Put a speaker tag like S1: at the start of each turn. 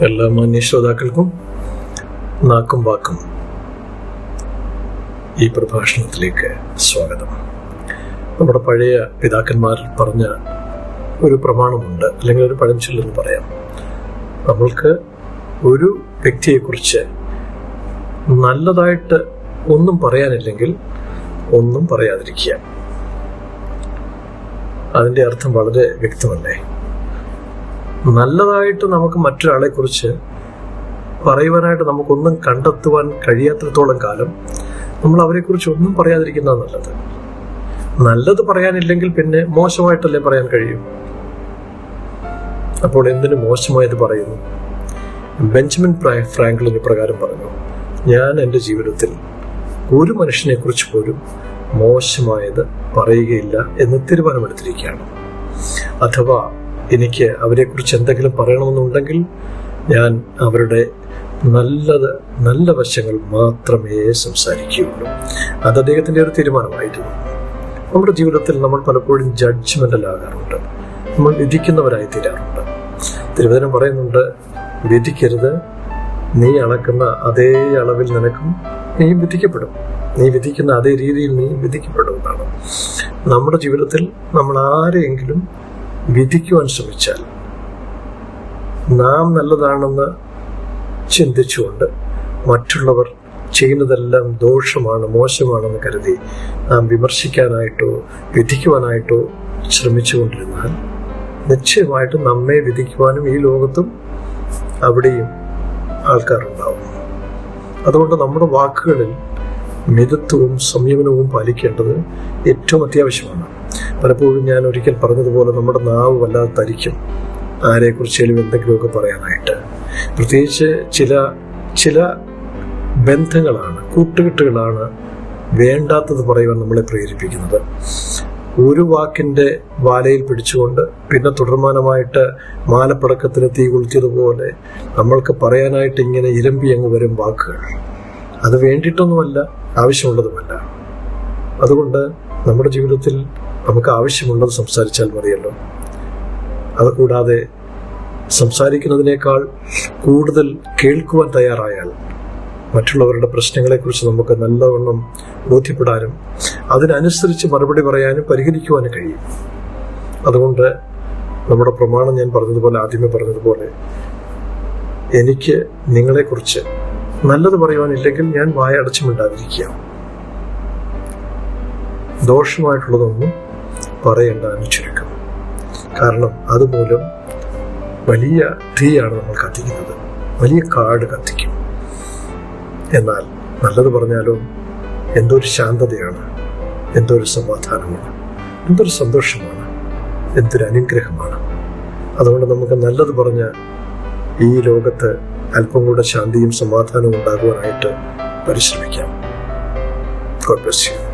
S1: എല്ലാ മാന്യ ശ്രോതാക്കൾക്കും നാക്കും വാക്കും. ഈ പ്രഭാഷണത്തിലേക്ക് സ്വാഗതം. നമ്മുടെ പഴയ പിതാക്കന്മാർ പറഞ്ഞ ഒരു പ്രമാണമുണ്ട് അല്ലെങ്കിൽ ഒരു പഴഞ്ചൊല്ലെന്ന് പറയാം. നമ്മൾക്ക് ഒരു വ്യക്തിയെക്കുറിച്ച് നല്ലതായിട്ട് ഒന്നും പറയാനില്ലെങ്കിൽ ഒന്നും പറയാതിരിക്കുക. അതിന്റെ അർത്ഥം വളരെ വ്യക്തമല്ലേ? നല്ലതായിട്ട് നമുക്ക് മറ്റൊരാളെ കുറിച്ച് പറയുവാനായിട്ട് നമുക്കൊന്നും കണ്ടെത്തുവാൻ കഴിയാത്രത്തോളം കാലം നമ്മൾ അവരെക്കുറിച്ച് ഒന്നും പറയാതിരിക്കുന്നതാണ് നല്ലത്. നല്ലത് പറയാനില്ലെങ്കിൽ പിന്നെ മോശമായിട്ടല്ലേ പറയാൻ കഴിയും? അപ്പോൾ എന്തിനു മോശമായത് പറയുന്നു? ബെഞ്ചമിൻ പ്രായ ഫ്രാങ്ക്ലിൻ പ്രകാരം പറഞ്ഞു ഞാൻ എന്റെ ജീവിതത്തിൽ ഒരു മനുഷ്യനെ കുറിച്ച് പോലും മോശമായത് പറയുകയില്ല എന്ന് തീരുമാനമെടുത്തിരിക്കുകയാണ് അഥവാ എനിക്ക് അവരെക്കുറിച്ച് എന്തെങ്കിലും പറയണമെന്നുണ്ടെങ്കിൽ ഞാൻ അവരുടെ നല്ലത് നല്ല വശങ്ങൾ മാത്രമേ സംസാരിക്കുകയുള്ളൂ. അത് അദ്ദേഹത്തിന്റെ ഒരു തീരുമാനമായിരുന്നു. നമ്മുടെ ജീവിതത്തിൽ നമ്മൾ പലപ്പോഴും ജഡ്ജ്മെന്റൽ ആകാറുണ്ട്. നമ്മൾ വിധിക്കുന്നവരായി തീരാറുണ്ട് തിരുവചനം പറയുന്നുണ്ട് വിധിക്കരുത്. നീ അളക്കുന്ന അതേ അളവിൽ നിനക്കും നീ വിധിക്കപ്പെടും. നീ വിധിക്കുന്ന അതേ രീതിയിൽ നീ വിധിക്കപ്പെടുമെന്നാണ്. നമ്മുടെ ജീവിതത്തിൽ നമ്മൾ ആരെയെങ്കിലും വിധിക്കുവാൻ ശ്രമിച്ചാൽ നാം നല്ലതാണെന്ന് ചിന്തിച്ചുകൊണ്ട് മറ്റുള്ളവർ ചെയ്യുന്നതെല്ലാം ദോഷമാണ് മോശമാണെന്ന് കരുതി നാം വിമർശിക്കാനായിട്ടോ വിധിക്കുവാനായിട്ടോ ശ്രമിച്ചുകൊണ്ടിരുന്നാൽ നിശ്ചയമായിട്ടും നമ്മെ വിധിക്കുവാനും ഈ ലോകത്തും അവിടെയും ആൾക്കാരുണ്ടാവും. അതുകൊണ്ട് നമ്മുടെ വാക്കുകളിൽ മിതത്വവും സംയമനവും പാലിക്കേണ്ടത് ഏറ്റവും അത്യാവശ്യമാണ്. പലപ്പോഴും ഞാൻ ഒരിക്കൽ പറഞ്ഞതുപോലെ നമ്മുടെ നാവ് വല്ലാതെ തരിക്കും. ആരെക്കുറിച്ചേലും എന്തെങ്കിലുമൊക്കെ പറയാനായിട്ട്. പ്രത്യേകിച്ച് ചില ചില ബന്ധങ്ങളാണ് കൂട്ടുകെട്ടുകളാണ് വേണ്ടാത്തത് പറയുവാൻ നമ്മളെ പ്രേരിപ്പിക്കുന്നത്. ഒരു വാക്കിന്റെ വാലയിൽ പിടിച്ചുകൊണ്ട് പിന്നെ തുടർമാനമായിട്ട് മാലപ്പടക്കത്തിന് തീ കൊളുത്തിയതുപോലെ നമ്മൾക്ക് പറയാനായിട്ട് ഇങ്ങനെ ഇരമ്പി അങ്ങ് വരും വാക്കുകൾ. അത് വേണ്ടിയിട്ടൊന്നുമല്ല ആവശ്യമുള്ളതുമല്ല. അതുകൊണ്ട് നമ്മുടെ ജീവിതത്തിൽ നമുക്ക് ആവശ്യമുള്ളത് സംസാരിച്ചാൽ മതിയല്ലോ. അതുകൂടാതെ സംസാരിക്കുന്നതിനേക്കാൾ കൂടുതൽ കേൾക്കുവാൻ തയ്യാറായാൽ മറ്റുള്ളവരുടെ പ്രശ്നങ്ങളെക്കുറിച്ച് നമുക്ക് നല്ലവണ്ണം ബോധ്യപ്പെടാനും അതിനനുസരിച്ച് മറുപടി പറയാനും പരിഹരിക്കുവാനും കഴിയും. അതുകൊണ്ട് നമ്മുടെ പ്രമാണം ഞാൻ പറഞ്ഞതുപോലെ ആദ്യമേ പറഞ്ഞതുപോലെ എനിക്ക് നിങ്ങളെക്കുറിച്ച് നല്ലത് പറയുവാനില്ലെങ്കിൽ ഞാൻ വായ അടച്ചുമിണ്ടാതിരിക്കുക. ദോഷമായിട്ടുള്ളതൊന്നും പറയേണ്ട എന്ന് ചുരുക്കം. കാരണം അതുമൂലം വലിയ തീയാണ് നമ്മൾ കത്തിക്കുന്നത്. വലിയ കാട് കത്തിക്കും. എന്നാൽ നല്ലത് പറഞ്ഞാലോ എന്തൊരു ശാന്തതയാണ്. എന്തൊരു സമാധാനമാണ്. എന്തൊരു സന്തോഷമാണ്. എന്തൊരു അനുഗ്രഹമാണ്. അതുകൊണ്ട് നമുക്ക് നല്ലത് പറഞ്ഞ് ഈ ലോകത്ത് അല്പം കൂടെ ശാന്തിയും സമാധാനവും ഉണ്ടാകുവാനായിട്ട് പരിശ്രമിക്കാം. God bless you